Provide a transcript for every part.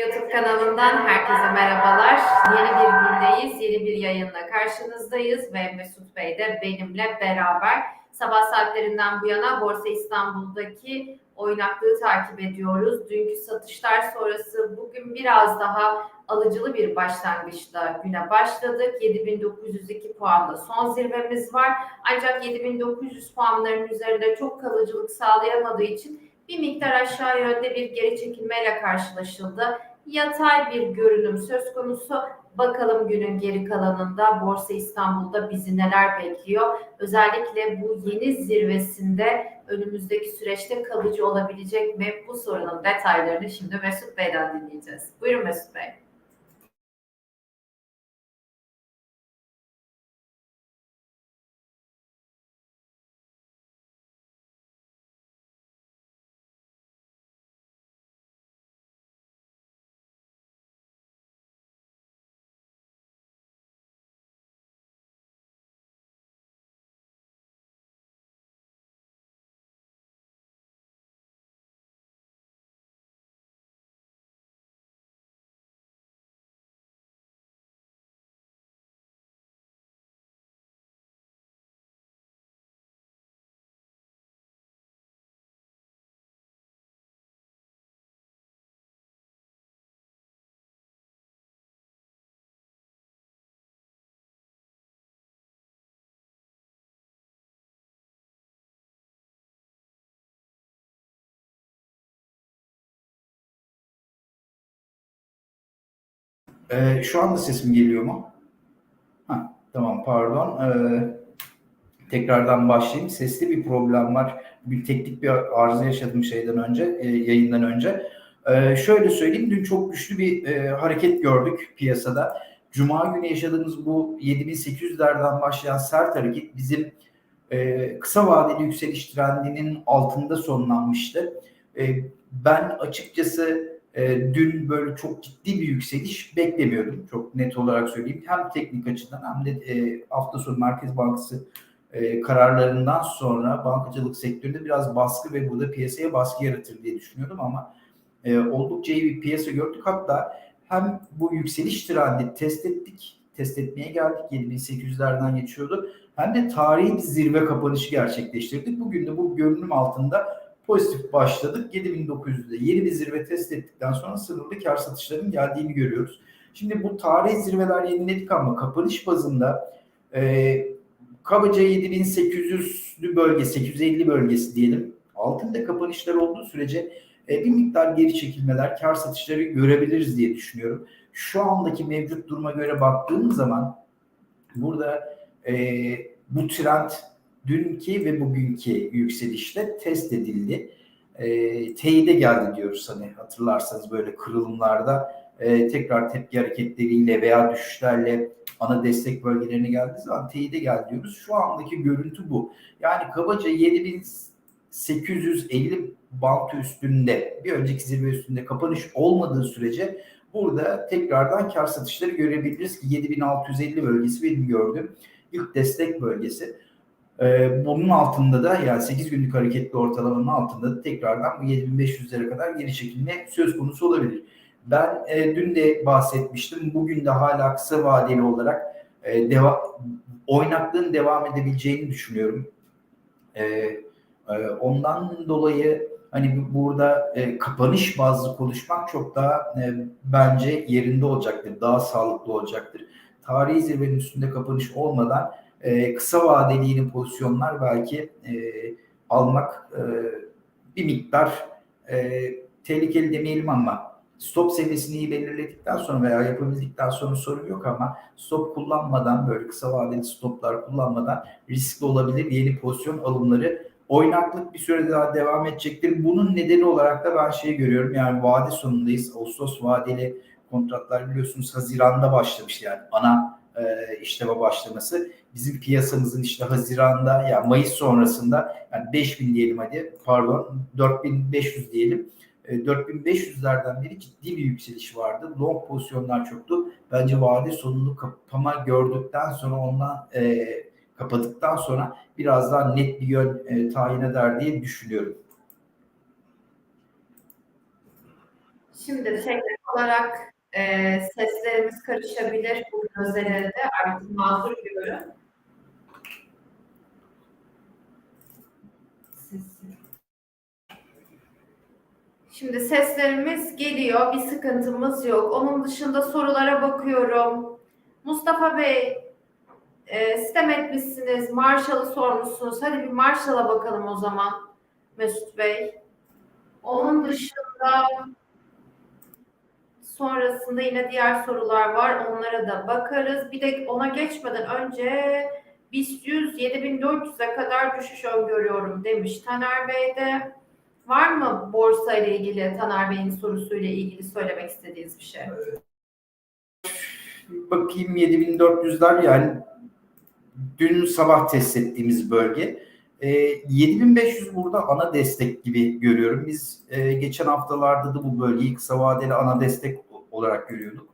YouTube kanalından herkese merhabalar. Yeni bir gündeyiz, yeni bir yayınla karşınızdayız ve Mesut Bey de benimle beraber sabah saatlerinden bu yana Borsa İstanbul'daki oynaklığı takip ediyoruz. Dünkü satışlar sonrası bugün biraz daha alıcılı bir başlangıçla güne başladık. 7902 puanla son zirvemiz var. Ancak 7900 puanların üzerinde çok kalıcılık sağlayamadığı için bir miktar aşağı yönde bir geri çekilmeyle karşılaşıldı. Yatay bir görünüm söz konusu. Bakalım günün geri kalanında Borsa İstanbul'da bizi neler bekliyor? Özellikle bu yeni zirvesinde önümüzdeki süreçte kalıcı olabilecek mi? Bu sorunun detaylarını şimdi Mesut Bey'den dinleyeceğiz. Buyurun Mesut Bey. Ee, şu anda sesim geliyor mu? Ha, tamam pardon. Ee, tekrardan başlayayım. Sesli bir problem var. Bir teknik bir arıza yaşadım şeyden önce, e, yayından önce. Ee, şöyle söyleyeyim, dün çok güçlü bir e, hareket gördük piyasada. Cuma günü yaşadığımız bu 7800'lerden başlayan sert hareket bizim e, kısa vadeli yükseliş trendinin altında sonlanmıştı. E, ben açıkçası e, dün böyle çok ciddi bir yükseliş beklemiyordum. Çok net olarak söyleyeyim. Hem teknik açıdan hem de e, hafta sonu Merkez Bankası e, kararlarından sonra bankacılık sektöründe biraz baskı ve burada piyasaya baskı yaratır diye düşünüyordum ama oldukça iyi bir piyasa gördük. Hatta hem bu yükseliş trendi test ettik, test etmeye geldik. 7800'lerden geçiyordu. Hem de tarihi zirve kapanışı gerçekleştirdik. Bugün de bu görünüm altında pozitif başladık. 7900'de yeni bir zirve test ettikten sonra sınırlı kar satışlarının geldiğini görüyoruz. Şimdi bu tarihi zirveler yeniledik ama kapanış bazında e, kabaca 7800'lü bölge, 850 bölgesi diyelim. Altında kapanışlar olduğu sürece e, bir miktar geri çekilmeler, kar satışları görebiliriz diye düşünüyorum. Şu andaki mevcut duruma göre baktığım zaman burada e, bu trend dünkü ve bugünkü yükselişle test edildi. E, teyide geldi diyoruz hani hatırlarsanız böyle kırılımlarda e, tekrar tepki hareketleriyle veya düşüşlerle ana destek bölgelerine geldiği zaman teyide geldi diyoruz. Şu andaki görüntü bu. Yani kabaca 7850 bant üstünde bir önceki zirve üstünde kapanış olmadığı sürece burada tekrardan kar satışları görebiliriz ki 7650 bölgesi benim gördüğüm ilk destek bölgesi. Ee, bunun altında da yani 8 günlük hareketli ortalamanın altında da tekrardan bu 7500'lere kadar geri çekilme söz konusu olabilir. Ben e, dün de bahsetmiştim. Bugün de hala kısa vadeli olarak e, deva, oynaklığın devam edebileceğini düşünüyorum. E, e, ondan dolayı hani burada e, kapanış bazlı konuşmak çok daha e, bence yerinde olacaktır. Daha sağlıklı olacaktır. Tarihi zirvenin üstünde kapanış olmadan e, kısa vadeli yeni pozisyonlar belki e, almak e, bir miktar e, tehlikeli demeyelim ama stop seviyesini iyi belirledikten sonra veya yapabildikten sonra sorun yok ama stop kullanmadan böyle kısa vadeli stoplar kullanmadan riskli olabilir yeni pozisyon alımları oynaklık bir süre daha devam edecektir. Bunun nedeni olarak da ben şey görüyorum yani vade sonundayız. Ağustos vadeli kontratlar biliyorsunuz Haziran'da başlamış yani ana e, işleme başlaması. Bizim piyasamızın işte Haziran'da yani Mayıs sonrasında yani 5000 diyelim hadi pardon 4500 diyelim. E, 4500'lerden beri ciddi bir yükseliş vardı. Long pozisyonlar çoktu. Bence vade sonunu kapama gördükten sonra ondan e, kapadıktan sonra biraz daha net bir yön e, tayin eder diye düşünüyorum. Şimdi teknik olarak e, seslerimiz karışabilir bu özelinde artık mazur görün. Şimdi seslerimiz geliyor, bir sıkıntımız yok. Onun dışında sorulara bakıyorum. Mustafa Bey, e, sistem etmişsiniz, Marshall'ı sormuşsunuz. Hadi bir Marshall'a bakalım o zaman Mesut Bey. Onun dışında sonrasında yine diğer sorular var. Onlara da bakarız. Bir de ona geçmeden önce BIST 100 7400'e kadar düşüş öngörüyorum demiş Taner Bey de. Var mı borsa ile ilgili Taner Bey'in sorusuyla ilgili söylemek istediğiniz bir şey? Bakayım 7400'ler yani dün sabah test ettiğimiz bölge. E, 7500 burada ana destek gibi görüyorum. Biz e, geçen haftalarda da bu bölgeyi kısa vadeli ana destek olarak görüyorduk.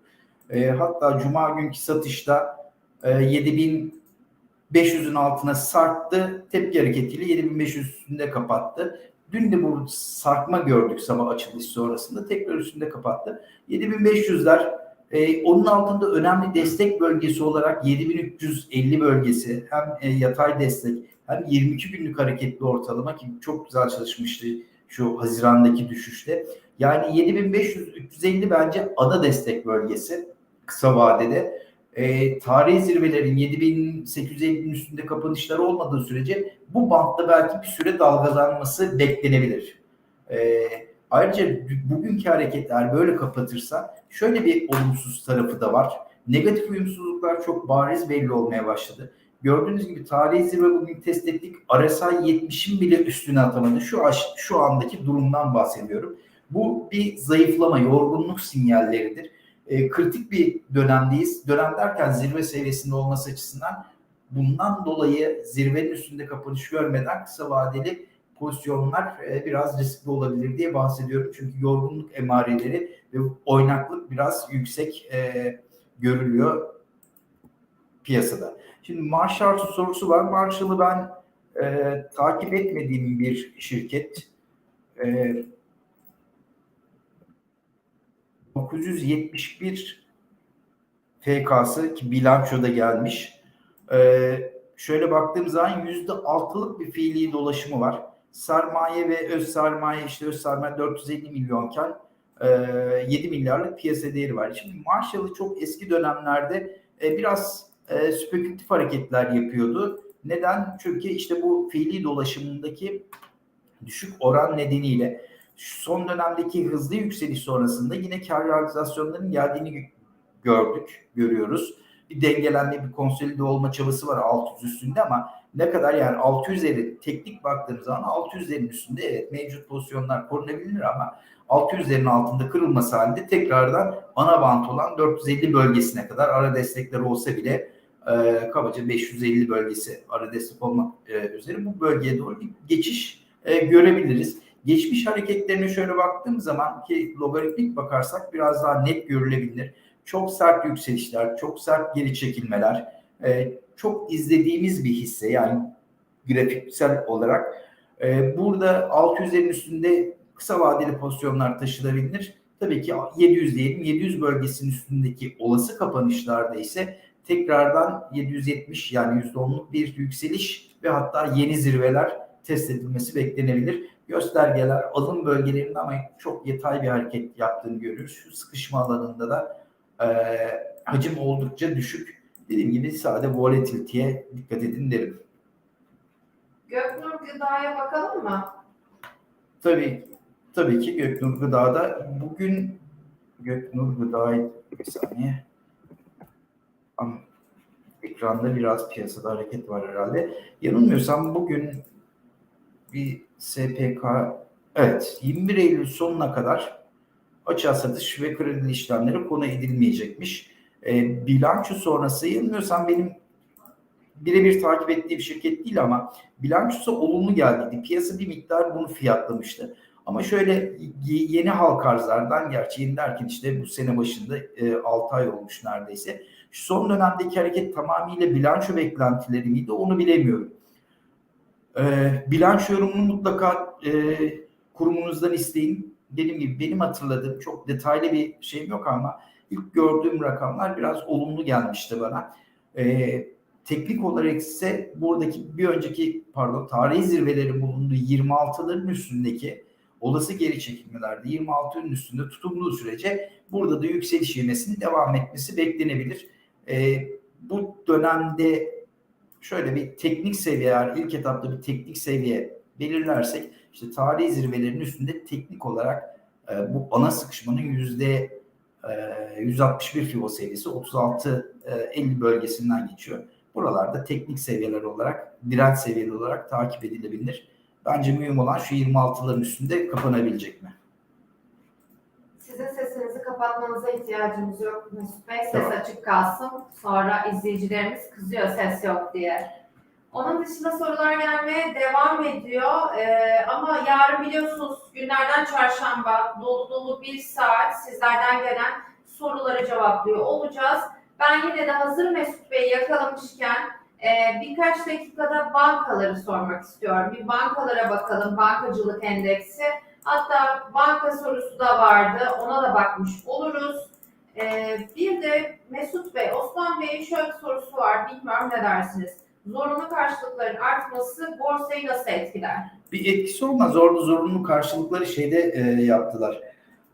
E, hatta cuma günkü satışta e, 7500'ün altına sarktı. Tepki hareketiyle 7500 üstünde kapattı. Dün de bu sarkma gördük sabah açılış sonrasında. Tekrar üstünde kapattı. 7500'ler ee, onun altında önemli destek bölgesi olarak 7350 bölgesi hem e, yatay destek hem 22 günlük hareketli ortalama ki çok güzel çalışmıştı şu Haziran'daki düşüşte. Yani 7500-350 bence ana destek bölgesi kısa vadede. E, tarihi zirvelerin 7850'nin üstünde kapanışları olmadığı sürece bu bantta belki bir süre dalgalanması beklenebilir. E, ayrıca bugünkü hareketler böyle kapatırsa şöyle bir olumsuz tarafı da var. Negatif uyumsuzluklar çok bariz belli olmaya başladı. Gördüğünüz gibi tarihi zirve bugün test ettik. RSI 70'in bile üstüne atamadı. Şu şu andaki durumdan bahsediyorum. Bu bir zayıflama, yorgunluk sinyalleridir. E, kritik bir dönemdeyiz. Dönem derken zirve seviyesinde olması açısından bundan dolayı zirvenin üstünde kapanış görmeden kısa vadeli pozisyonlar e, biraz riskli olabilir diye bahsediyorum. Çünkü yorgunluk emareleri ve oynaklık biraz yüksek e, görülüyor piyasada. Şimdi Marshall sorusu var. Marshall'ı ben e, takip etmediğim bir şirket. E, 971 FK'sı ki bilançoda gelmiş. E, şöyle baktığım zaman %6'lık bir fiili dolaşımı var. Sermaye ve öz sermaye işte öz sermaye 450 milyonken 7 milyarlık piyasa değeri var. Şimdi Marshall'ı çok eski dönemlerde biraz e, spekülatif hareketler yapıyordu. Neden? Çünkü işte bu fiili dolaşımındaki düşük oran nedeniyle son dönemdeki hızlı yükseliş sonrasında yine kar realizasyonlarının geldiğini gördük, görüyoruz. Bir dengelenme, bir konsolide olma çabası var 600 üstünde ama ne kadar yani 600'lerin teknik baktığımız zaman 600'lerin üstünde evet mevcut pozisyonlar korunabilir ama 600'lerin altında kırılması halinde tekrardan ana bant olan 450 bölgesine kadar ara destekler olsa bile e, kabaca 550 bölgesi ara destek olmak e, üzere bu bölgeye doğru bir geçiş e, görebiliriz. Geçmiş hareketlerine şöyle baktığım zaman ki logaritmik bakarsak biraz daha net görülebilir. Çok sert yükselişler, çok sert geri çekilmeler, e, çok izlediğimiz bir hisse yani grafiksel olarak. E, burada 600'lerin üstünde kısa vadeli pozisyonlar taşınabilir. Tabii ki 700 diyelim 700 bölgesinin üstündeki olası kapanışlarda ise tekrardan 770 yani %10'luk bir yükseliş ve hatta yeni zirveler test edilmesi beklenebilir. Göstergeler alım bölgelerinde ama çok yatay bir hareket yaptığını görüyoruz. Şu sıkışma alanında da e, hacim oldukça düşük. Dediğim gibi sade volatility'ye dikkat edin derim. Göknur Gıda'ya bakalım mı? Tabii tabii ki Göknur Gıda'da bugün Göknur Gıda'yı bir saniye Ama ekranda biraz piyasada hareket var herhalde. Yanılmıyorsam bugün bir SPK evet 21 Eylül sonuna kadar açığa satış ve kredi işlemleri konu edilmeyecekmiş. E, bilanço sonrası yanılmıyorsam benim birebir takip ettiği bir şirket değil ama bilançosu olumlu geldi. Piyasa bir miktar bunu fiyatlamıştı. Ama şöyle yeni halk arzlardan gerçi yeni derken işte bu sene başında e, 6 ay olmuş neredeyse. Şu son dönemdeki hareket tamamıyla bilanço beklentileri miydi onu bilemiyorum. E, bilanço yorumunu mutlaka e, kurumunuzdan isteyin. dediğim gibi benim hatırladığım çok detaylı bir şeyim yok ama ilk gördüğüm rakamlar biraz olumlu gelmişti bana. Ee, teknik olarak ise buradaki bir önceki pardon tarihi zirvelerin bulunduğu 26'ların üstündeki olası geri çekilmelerde 26'ın üstünde tutunduğu sürece burada da yükseliş ivmesinin devam etmesi beklenebilir. Ee, bu dönemde şöyle bir teknik seviye eğer ilk etapta bir teknik seviye belirlersek işte tarihi zirvelerin üstünde teknik olarak e, bu ana sıkışmanın yüzde e, 161 FIBO seviyesi 36 e, 50 bölgesinden geçiyor. Buralarda teknik seviyeler olarak, direnç seviyeleri olarak takip edilebilir. Bence mühim olan şu 26'ların üstünde kapanabilecek mi? Kapatmanıza ihtiyacımız yok Mesut Bey. Ses Tamam. açık kalsın. Sonra izleyicilerimiz kızıyor ses yok diye. Onun dışında sorular gelmeye devam ediyor. Ee, ama yarın biliyorsunuz günlerden çarşamba dolu dolu bir saat sizlerden gelen soruları cevaplıyor olacağız. Ben yine de hazır Mesut Bey'i yakalamışken e, birkaç dakikada bankaları sormak istiyorum. Bir bankalara bakalım. Bankacılık endeksi. Hatta banka sorusu da vardı. Ona da bakmış oluruz. Ee, bir de Mesut Bey, Osman Bey'in şöyle bir sorusu var. Bilmiyorum ne dersiniz? Zorunlu karşılıkların artması borsayı nasıl etkiler? Bir etkisi olmaz. Orada zorunlu karşılıkları şeyde e, yaptılar.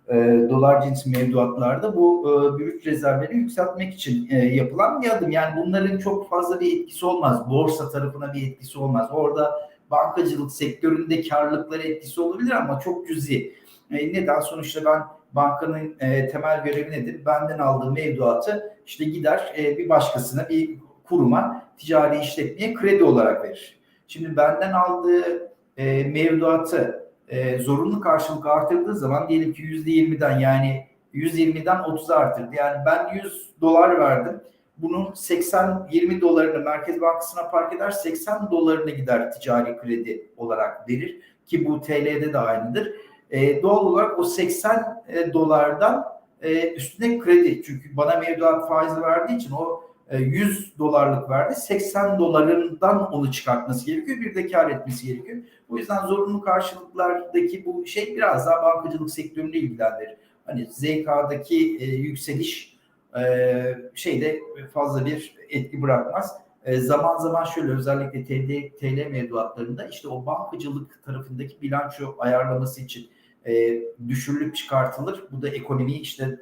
E, dolar cinsi mevduatlarda bu e, brüt rezervleri yükseltmek için e, yapılan bir adım. Yani bunların çok fazla bir etkisi olmaz. Borsa tarafına bir etkisi olmaz. Orada bankacılık sektöründe karlılıkları etkisi olabilir ama çok cüzi. E, neden? Sonuçta ben bankanın e, temel görevi nedir? Benden aldığı mevduatı işte gider e, bir başkasına bir kuruma ticari işletmeye kredi olarak verir. Şimdi benden aldığı e, mevduatı e, zorunlu karşılık artırdığı zaman diyelim ki %20'den yani 120'den 30'a arttırdı. Yani ben 100 dolar verdim. Bunun 80 20 dolarını Merkez Bankası'na park eder, 80 dolarını gider ticari kredi olarak verir ki bu TL'de de aynıdır. E, doğal olarak o 80 e, dolardan e, üstüne kredi çünkü bana mevduat faizi verdiği için o e, 100 dolarlık verdi. 80 dolarından onu çıkartması gerekiyor. Bir de kar etmesi gerekiyor. O yüzden zorunlu karşılıklardaki bu şey biraz daha bankacılık sektörünü ilgilendirir. Hani ZK'daki e, yükseliş e, şeyde fazla bir etki bırakmaz. E, zaman zaman şöyle özellikle TL, TL mevduatlarında işte o bankacılık tarafındaki bilanço ayarlaması için e, düşürülüp çıkartılır. Bu da ekonomiyi işte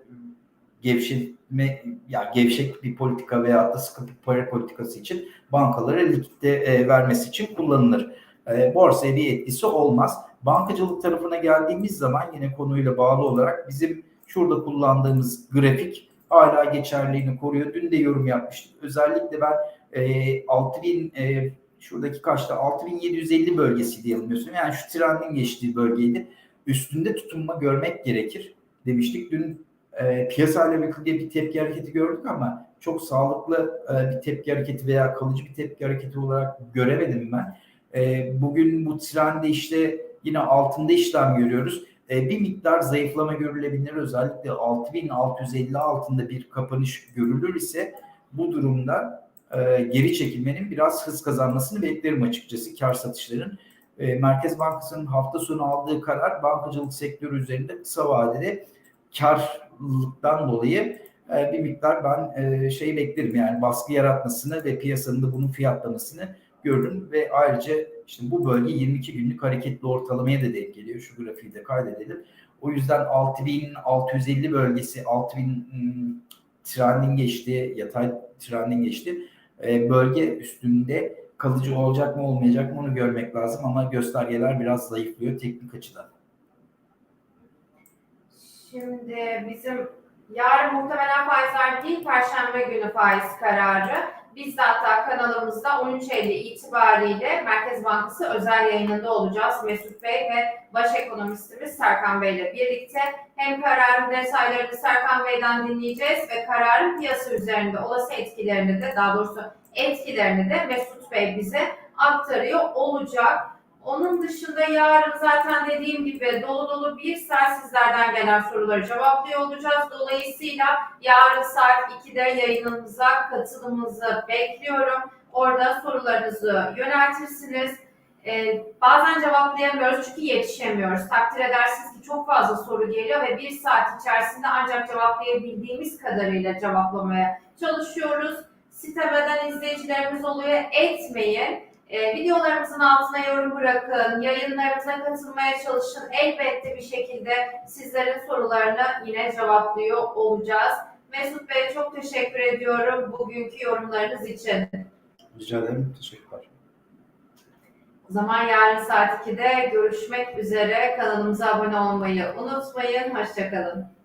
gevşetme ya gevşek bir politika veya da sıkı bir para politikası için bankalara likitte e, vermesi için kullanılır. E, borsaya bir etkisi olmaz. Bankacılık tarafına geldiğimiz zaman yine konuyla bağlı olarak bizim şurada kullandığımız grafik hala geçerliğini koruyor. Dün de yorum yapmıştık. Özellikle ben e, 6000 e, şuradaki kaçta 6750 bölgesi diye. Yani şu trendin geçtiği bölgeydi. Üstünde tutunma görmek gerekir demiştik. Dün e, piyasayla birlikte bir tepki hareketi gördük ama çok sağlıklı e, bir tepki hareketi veya kalıcı bir tepki hareketi olarak göremedim ben. E, bugün bu trende işte yine altında işlem görüyoruz. E, bir miktar zayıflama görülebilir. Özellikle 6650 altında bir kapanış görülür ise bu durumda e, geri çekilmenin biraz hız kazanmasını beklerim açıkçası kar satışların. E, Merkez Bankası'nın hafta sonu aldığı karar bankacılık sektörü üzerinde kısa vadede karlılıktan dolayı bir miktar ben şey beklerim yani baskı yaratmasını ve piyasanın da bunun fiyatlamasını görürüm ve ayrıca işte bu bölge 22 günlük hareketli ortalamaya da denk geliyor. Şu grafiği de kaydedelim. O yüzden 6650 bölgesi 6000 hmm, trendin geçti, yatay trendin geçti. E, bölge üstünde kalıcı olacak mı olmayacak mı onu görmek lazım ama göstergeler biraz zayıflıyor teknik açıdan. Şimdi bizim yarın muhtemelen faizler değil, Perşembe günü faiz kararı. Biz de hatta kanalımızda 13 Eylül itibariyle Merkez Bankası özel yayınında olacağız. Mesut Bey ve baş ekonomistimiz Serkan Bey ile birlikte hem kararın detaylarını Serkan Bey'den dinleyeceğiz ve kararın piyasa üzerinde olası etkilerini de daha doğrusu etkilerini de Mesut Bey bize aktarıyor olacak. Onun dışında yarın zaten dediğim gibi dolu dolu bir saat sizlerden gelen soruları cevaplıyor olacağız. Dolayısıyla yarın saat 2'de yayınımıza katılımınızı bekliyorum. Orada sorularınızı yöneltirsiniz. Ee, bazen cevaplayamıyoruz çünkü yetişemiyoruz. Takdir edersiniz ki çok fazla soru geliyor ve bir saat içerisinde ancak cevaplayabildiğimiz kadarıyla cevaplamaya çalışıyoruz. Sitemeden izleyicilerimiz oluyor. Etmeyin. Ee, videolarımızın altına yorum bırakın. Yayınlarımıza katılmaya çalışın. Elbette bir şekilde sizlerin sorularını yine cevaplıyor olacağız. Mesut Bey'e çok teşekkür ediyorum bugünkü yorumlarınız için. Rica ederim. Teşekkürler. O zaman yarın saat 2'de görüşmek üzere. Kanalımıza abone olmayı unutmayın. Hoşçakalın.